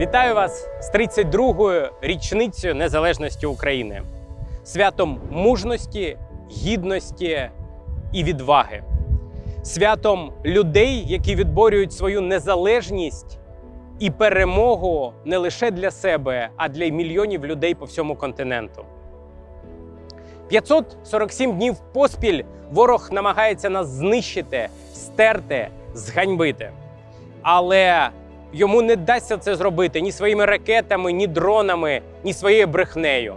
Вітаю вас з 32-ю річницею незалежності України, святом мужності, гідності і відваги, святом людей, які відборюють свою незалежність і перемогу не лише для себе, а для мільйонів людей по всьому континенту. 547 днів поспіль ворог намагається нас знищити, стерти, зганьбити. Але йому не вдасться це зробити ні своїми ракетами, ні дронами, ні своєю брехнею.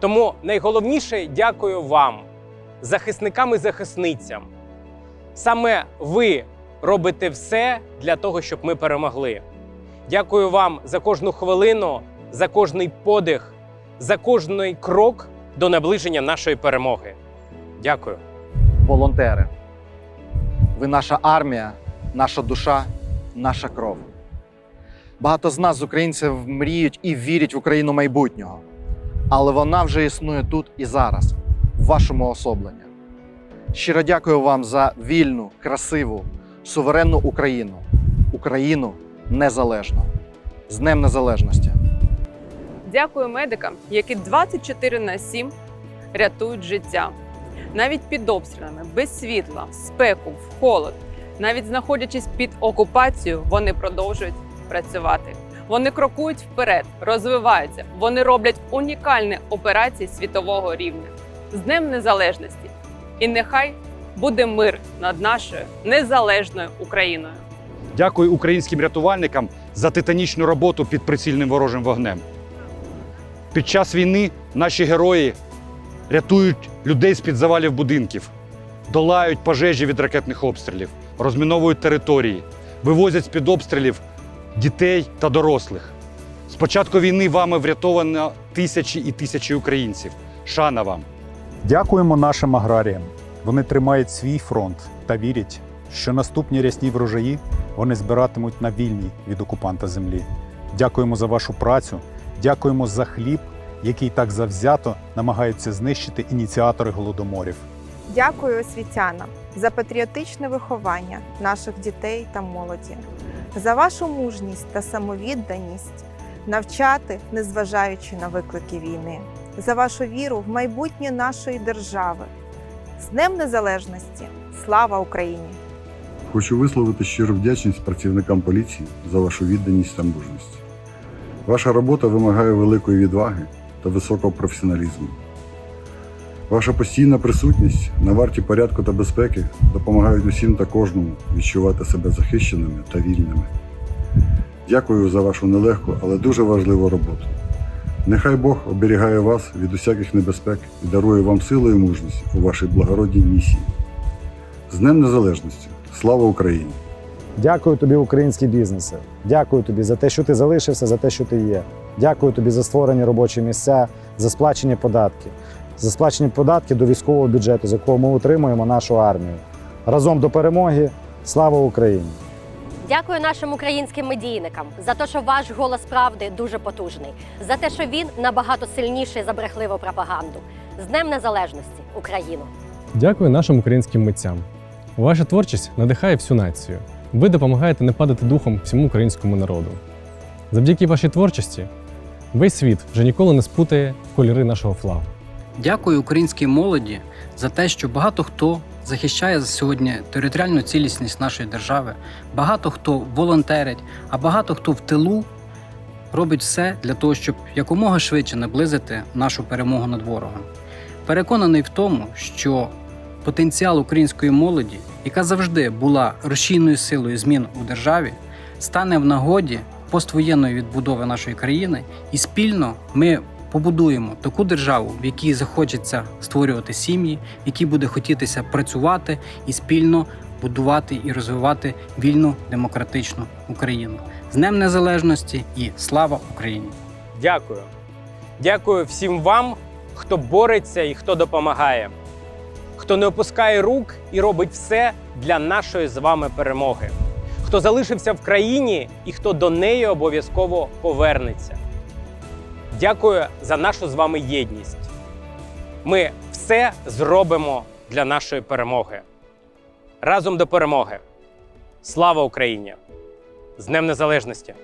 Тому найголовніше дякую вам, захисникам і захисницям. Саме ви робите все для того, щоб ми перемогли. Дякую вам за кожну хвилину, за кожний подих, за кожний крок до наближення нашої перемоги. Дякую. волонтери. Ви наша армія, наша душа, наша кров. Багато з нас, з українців, мріють і вірять в Україну майбутнього. Але вона вже існує тут і зараз, в вашому особленні. Щиро дякую вам за вільну, красиву, суверенну Україну, Україну незалежну. З Днем Незалежності! Дякую медикам, які 24 на 7 рятують життя. Навіть під обстрілами, без світла, спеку, в холод, навіть знаходячись під окупацією, вони продовжують працювати. Вони крокують вперед, розвиваються. Вони роблять унікальні операції світового рівня з Днем Незалежності. І нехай буде мир над нашою незалежною Україною. Дякую українським рятувальникам за титанічну роботу під прицільним ворожим вогнем. Під час війни наші герої рятують людей з-під завалів будинків, долають пожежі від ракетних обстрілів, розміновують території, вивозять з-під обстрілів дітей та дорослих. З початку війни вами врятовано тисячі і тисячі українців. Шана вам! Дякуємо нашим аграріям. Вони тримають свій фронт та вірять, що наступні рясні врожаї вони збиратимуть на вільній від окупанта землі. Дякуємо за вашу працю, дякуємо за хліб, який так завзято намагаються знищити ініціатори голодоморів. Дякую освітянам за патріотичне виховання наших дітей та молоді, за вашу мужність та самовідданість навчати, незважаючи на виклики війни, за вашу віру в майбутнє нашої держави. З Днем Незалежності! Слава Україні! Хочу висловити щиру вдячність працівникам поліції за вашу відданість та мужність. Ваша робота вимагає великої відваги та високого професіоналізму. Ваша постійна присутність на варті порядку та безпеки допомагають усім та кожному відчувати себе захищеними та вільними. Дякую за вашу нелегку, але дуже важливу роботу. Нехай Бог оберігає вас від усяких небезпек і дарує вам силу і мужність у вашій благородній місії. З Днем Незалежності! Слава Україні! Дякую тобі, українські бізнеси. Дякую тобі за те, що ти залишився, за те, що ти є. Дякую тобі за створені робочі місця, за сплачені податки, за сплачені податки до військового бюджету, з якого ми утримуємо нашу армію. Разом до перемоги. Слава Україні! Дякую нашим українським медійникам за те, що ваш голос правди дуже потужний, за те, що він набагато сильніший за брехливу пропаганду. З Днем Незалежності Україну! Дякую нашим українським митцям. Ваша творчість надихає всю націю. Ви допомагаєте не падати духом всьому українському народу. Завдяки вашій творчості весь світ вже ніколи не спутає кольори нашого флагу. Дякую українській молоді за те, що багато хто захищає сьогодні територіальну цілісність нашої держави, багато хто волонтерить, а багато хто в тилу робить все для того, щоб якомога швидше наблизити нашу перемогу над ворогом. Переконаний в тому, що потенціал української молоді, яка завжди була рушійною силою змін у державі, стане в нагоді поствоєнної відбудови нашої країни, і спільно ми побудуємо таку державу, в якій захочеться створювати сім'ї, в якій буде хотітися працювати і спільно будувати і розвивати вільну демократичну Україну з Днем Незалежності і слава Україні! Дякую. Дякую всім вам, хто бореться і хто допомагає, хто не опускає рук і робить все для нашої з вами перемоги, хто залишився в країні і хто до неї обов'язково повернеться. Дякую за нашу з вами єдність. Ми все зробимо для нашої перемоги. Разом до перемоги. Слава Україні! З Днем Незалежності!